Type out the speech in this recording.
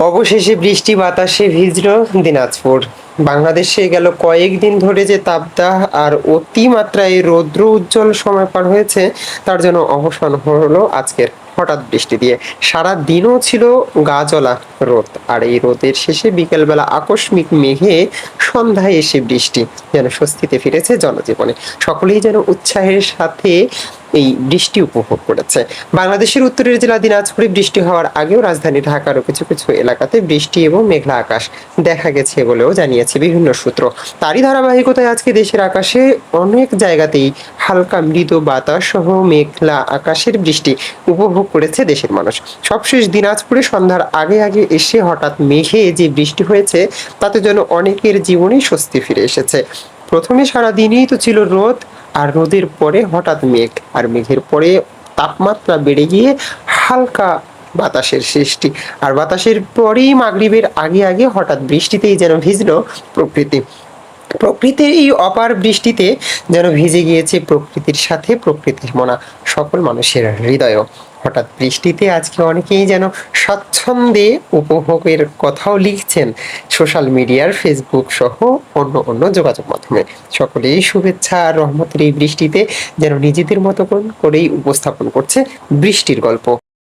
অবশেষে বৃষ্টি বাতাসে ভিজল দিনাজপুর। বাংলাদেশে গেল কয়েকদিন ধরে যে তাপদাহ আর অতিমাত্রায় রৌদ্র উজ্জ্বল সময় পার হয়েছে, তার জন্য অবসান হলো আজকের হঠাৎ বৃষ্টি দিয়ে। সারা দিনও ছিল গা জ্বলা রোদ। আর এই রোদের শেষে বিকেলবেলা আকস্মিক মেঘে সন্ধ্যায় এসে বৃষ্টি যেন স্বস্তিতে ফিরেছে জনজীবনে। সকলেই যেন উৎসাহের সাথে এই বৃষ্টি উপভোগ করেছে। বাংলাদেশের উত্তরের জেলা দিনাজপুরে বৃষ্টি হওয়ার আগেও রাজধানী ঢাকারও কিছু কিছু এলাকাতে বৃষ্টি এবং মেঘলা আকাশ দেখা গেছে বলেও জানিয়েছে বিভিন্ন সূত্র। তারই ধারাবাহিকতায় আজকে দেশের আকাশে অনেক জায়গাতেই হালকা মৃদু বাতাস সহ মেঘলা আকাশের বৃষ্টি উপভোগ করেছে দেশের মানুষ। সবশেষ দিনাজপুরে সন্ধ্যার আগে আগে এসে হঠাৎ মেঘে যে বৃষ্টি হয়েছে, তাতে যেন অনেকের জীবনেই স্বস্তি ফিরে এসেছে। প্রথমে সারা দিনই তো ছিল রোদ, আর রোদের পরে হঠাৎ মেঘ, আর মেঘের পরে তাপমাত্রা বেড়ে গিয়ে হালকা বাতাসের সৃষ্টি। আর বাতাসের পরেই মাগরিবের আগে আগে হঠাৎ বৃষ্টিতেই যেন ভিজলো প্রকৃতি। প্রকৃতির এই অপার বৃষ্টিতে যেন ভিজে গিয়েছে প্রকৃতির সাথে প্রকৃতির মনা সকল মানুষের হৃদয়ও। হঠাৎ বৃষ্টিতে আজকে অনেকেই যেন স্বচ্ছন্দে উপভোগের কথাও লিখছেন সোশ্যাল মিডিয়ার ফেসবুক সহ অন্য অন্য যোগাযোগ মাধ্যমে। সকলেই শুভেচ্ছা আর রহমতের এই বৃষ্টিতে যেন নিজেদের মতো করেই উপস্থাপন করছে বৃষ্টির গল্প।